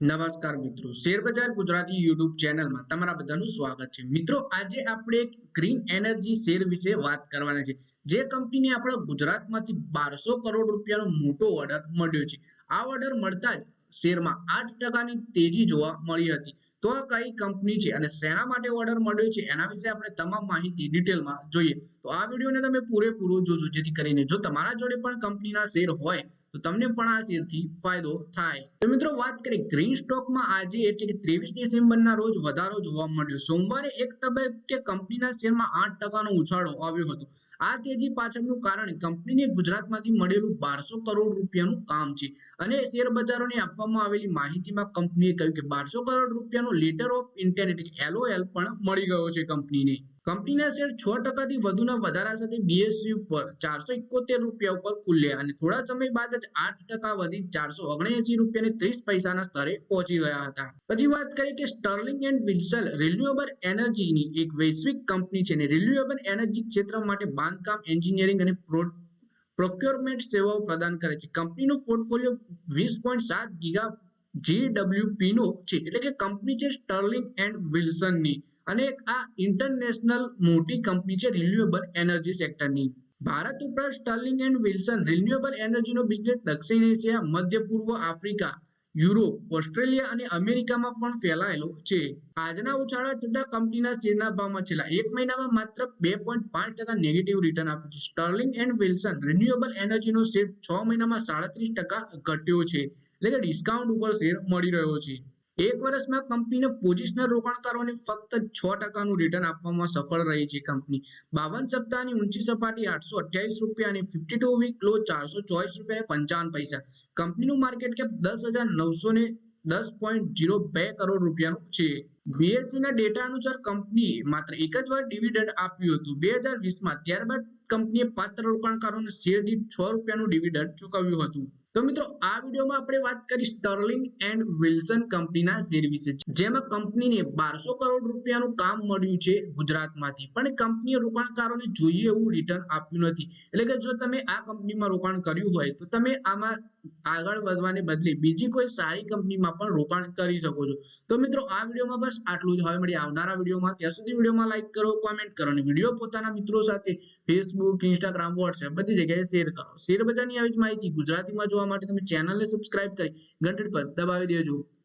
નમસ્કાર મિત્રો. શેરબજાર ગુજરાતી યુટ્યુબ ચેનલમાં તમારા બધાનું સ્વાગત છે. મિત્રો, આજે આપણે એક ગ્રીન એનર્જી શેર વિશે વાત કરવાના છે. જે કંપનીને આપણે ગુજરાતમાંથી બારસો કરોડ રૂપિયાનો મોટો ઓર્ડર મળ્યો છે. આ ઓર્ડર મળતા જ શેરમાં આઠ ટકાની તેજી જોવા મળી હતી. તો આ કઈ કંપની છે અને શેના માટે ઓર્ડર મળ્યો છે એના વિશે આપણે તમામ માહિતી ડિટેલમાં જોઈએ. તો આ વિડીયોને તમે પૂરેપૂરો જોજો, જેથી કરીને જો તમારા જોડે પણ કંપનીના શેર હોય તો તમને પણ આ શેરથી ફાયદો થાય. તો મિત્રો વાત કરીએ ગ્રીન સ્ટોકમાં આજે એટલે કે ત્રેવીસ ડિસેમ્બરના રોજ વધારો જોવા મળ્યો. સોમવારે એક તબક્કે કંપનીના શેરમાં આઠ ટકાનો ઉછાળો આવ્યો હતો. આ તેજી પાછળનું કારણ કંપનીને ગુજરાતમાંથી મળેલું બારસો કરોડ રૂપિયાનું કામ છે. અને શેર બજારોને આપવામાં આવેલી માહિતીમાં કંપનીએ કહ્યું કે બારસો કરોડ રૂપિયાનો લેટર ઓફ ઇન્ટેન્ટ એટલે એલઓએલ પણ મળી ગયો છે કંપનીને. કંપનીના શેર છ ટકાથી વધુના વધારા સાથે બીએસયુ પર ચારસો ઇકોતેર રૂપિયા ઉપર ખુલ્યા અને થોડા સમય બાદ જ આઠ ટકા વધી ચારસો ઓગણએસી રૂપિયા ત્રીસ પૈસાના સ્તરે પહોંચી ગયા હતા. પછી વાત કરીએ કે સ્ટર્લિંગ એન્ડ વિલ્સલ રિન્યુએબલ એનર્જીની એક વૈશ્વિક કંપની છે અને રિન્યુએબલ એનર્જી ક્ષેત્ર માટે બાંધકામ એન્જિનિયરિંગ અને પ્રોક્યોરમેન્ટ સેવાઓ પ્રદાન કરે છે. કંપનીનું પોર્ટફોલિયો વીસ પોઈન્ટ સાત ગીગા જીડબ્લ્યુપી નો છે એટલે કે કંપની છે સ્ટર્લિંગ એન્ડ વિલ્સનની અને આ ઇન્ટરનેશનલ મોટી કંપની છે રિન્યુએબલ એનર્જી સેક્ટરની ભારત ઉપરાંત સ્ટર્લિંગ એન્ડ વિલ્સન રિન્યુએબલ એનર્જીનો બિઝનેસ દક્ષિણ એશિયા, મધ્ય પૂર્વ આફ્રિકા, યુરોપ, ઓસ્ટ્રેલિયા અને અમેરિકામાં પણ ફેલાયેલો છે. આજના ઉછાળા છતાં કંપનીના શેરના ભાવમાં છેલ્લા એક મહિનામાં માત્ર બે પોઈન્ટ પાંચ ટકા નેગેટિવ રિટર્ન આપ્યું છે. સ્ટર્લિંગ એન્ડ વિલ્સન રિન્યુએબલ એનર્જીનો શેર છ મહિનામાં સાડત્રીસ ટકા ઘટ્યો છે. એટલે કે ડિસ્કાઉન્ટ ઉપર શેર મળી રહ્યો છે. એક વર્ષમાં કંપનીને પોઝિશનલ રોકાણકારોને ફક્ત છ ટકાનું રિટર્ન આપવામાં સફળ રહી છે કંપની બાવન સપ્તાહની ઊંચી સપાટી આઠસો અઠ્યાવીસ રૂપિયા અને ફિફ્ટી ટુ વીક લો ચારસો ચોવીસ રૂપિયા પંચાવન પૈસા. કંપનીનું માર્કેટ કેપ દસ હજાર નવસો ને દસ પોઈન્ટ જીરો બે કરોડ રૂપિયાનું છે. બીએસસી ના ડેટા અનુસાર કંપનીએ માત્ર એક જ વાર ડિવિડન્ડ આપ્યું હતું. બે હજાર વીસમાં ત્યારબાદ કંપનીએ પાત્ર રોકાણકારોને શેર દીઠ છ રૂપિયાનું ડિવિડન્ડ ચૂકવ્યું હતું. તો મિત્રો, આ વિડીયોમાં આપણે વાત કરી સ્ટર્લિંગ એન્ડ વિલ્સન કંપનીના શેર વિશે જેમાં કંપનીને બારસો કરોડ રૂપિયાનું કામ મળ્યું છે ગુજરાતમાંથી. પણ કંપનીએ રોકાણકારોને જોઈએ એવું રિટર્ન આપ્યું નથી. એટલે કે જો તમે આ કંપનીમાં રોકાણ કર્યું હોય, તો તમે આમાં આગળ વધવાને બદલે બીજી કોઈ સારી કંપનીમાં પણ રોકાણ કરી શકો છો. તો મિત્રો, આ વિડીયોમાં બસ આટલું જ. હવે મળી આવનારા વિડીયોમાં. ત્યાં સુધી વિડીયોમાં લાઈક કરો કોમેન્ટ કરો અને વીડિયો પોતાના મિત્રો સાથે ફેસબુક ઇન્સ્ટાગ્રામ વોટ્સએપ બધી જગ્યાએ શેર કરો. શેર બજારની આવી જ માહિતી ગુજરાતીમાં જોવા માટે તમે ચેનલને સબસ્ક્રાઇબ કરી ઘંટડી પર દબાવી દેજો.